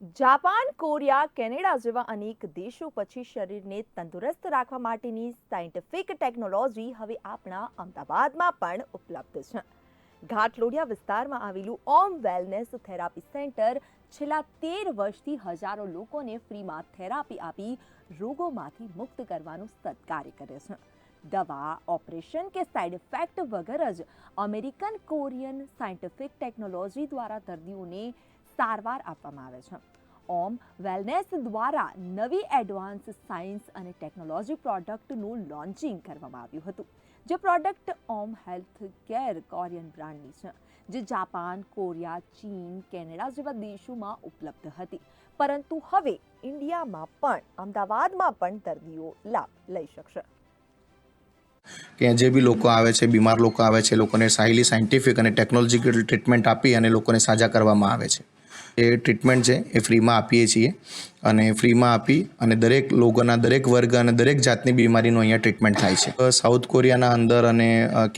Japan, Korea, Canada જેવા અનેક દેશો પછી શરીરને તંદુરસ્ત રાખવા માટેની સાયન્ટિફિક ટેકનોલોજી હવે આપણા અમદાવાદમાં પણ ઉપલબ્ધ છે. ઘાટલોડિયા વિસ્તારમાં આવેલું ઓમ વેલનેસ થેરાપી સેન્ટર છેલ્લા તેર વર્ષથી હજારો લોકોને ફ્રીમાં થેરાપી આપી રોગોમાંથી મુક્ત કરવાનું સત્કાર્ય કરે છે. દવા, ઓપરેશન કે સાઇડ ઇફેક્ટ વગર જ અમેરિકન, કોરિયન સાયન્ટિફિક ટેકનોલોજી દ્વારા દર્દીઓને સારવાર આપવામાં આવે છે. ઓમ વેલનેસ દ્વારા નવી એડવાન્સ સાયન્સ અને ટેકનોલોજી પ્રોડક્ટનું લોન્ચિંગ કરવામાં આવ્યું હતું. જે product Om health care Korean બ્રાન્ડની છે, જે જાપાન, કોરિયા, ચીન, કેનેડા જેવા દેશોમાં ઉપલબ્ધ હતી. પરંતુ હવે ઇન્ડિયામાં પણ, અમદાવાદમાં પણ દર્દીઓ લાભ લઈ શકશે. કે જે બી લોકો આવે છે, બીમાર લોકો આવે છે, લોકોને હાઈલી સાયન્ટિફિક અને ટેકનોલોજીકલ ટ્રીટમેન્ટ આપી અને લોકોને સાજા કરવામાં આવે છે. એ ટ્રીટમેન્ટ છે, એ ફ્રીમાં આપીએ છીએ. અને ફ્રીમાં આપી અને દરેક લોકોના, દરેક વર્ગ અને દરેક જાતની બીમારીનું અહીંયા ટ્રીટમેન્ટ થાય છે. સાઉથ કોરિયાના અંદર અને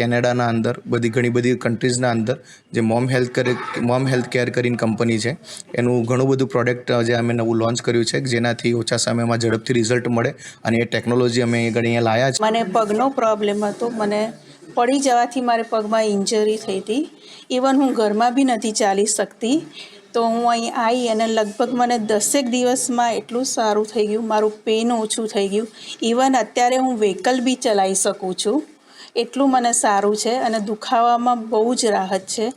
કેનેડાના અંદર બધી ઘણી બધી કન્ટ્રીઝના અંદર જે મોમ હેલ્થ કરે મોમ હેલ્થ કેર કરીને કંપની છે, એનું ઘણું બધું પ્રોડક્ટ જે અમે નવું લોન્ચ કર્યું છે, જેનાથી ઓછા સમયમાં ઝડપથી રિઝલ્ટ મળે અને એ ટેકનોલોજી અમે અહીંયા લાયા છે. મને પગનો પ્રોબ્લેમ હતો. મને પડી જવાથી મારે પગમાં ઇન્જરી થઈ હતી. ઇવન હું ઘરમાં બી નથી ચાલી શકતી. તો હું અહીં આવી અને લગભગ મને દસેક દિવસમાં એટલું સારું થઈ ગયું, મારું પેન ઓછું થઈ ગયું. ઇવન અત્યારે હું વ્હીકલ બી ચલાવી શકું છું. એટલું મને સારું છે અને દુખાવામાં બહુ જ રાહત છે.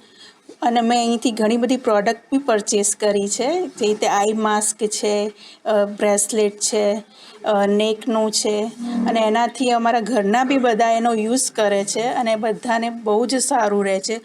અને મેં અહીંથી ઘણી બધી પ્રોડક્ટ બી પરચેસ કરી છે. જે રીતે આઈ માસ્ક છે બ્રેસલેટ છે નેકનું છે. અને એનાથી અમારા ઘરના બી બધા એનો યુઝ કરે છે અને બધાને બહુ જ સારું રહે છે.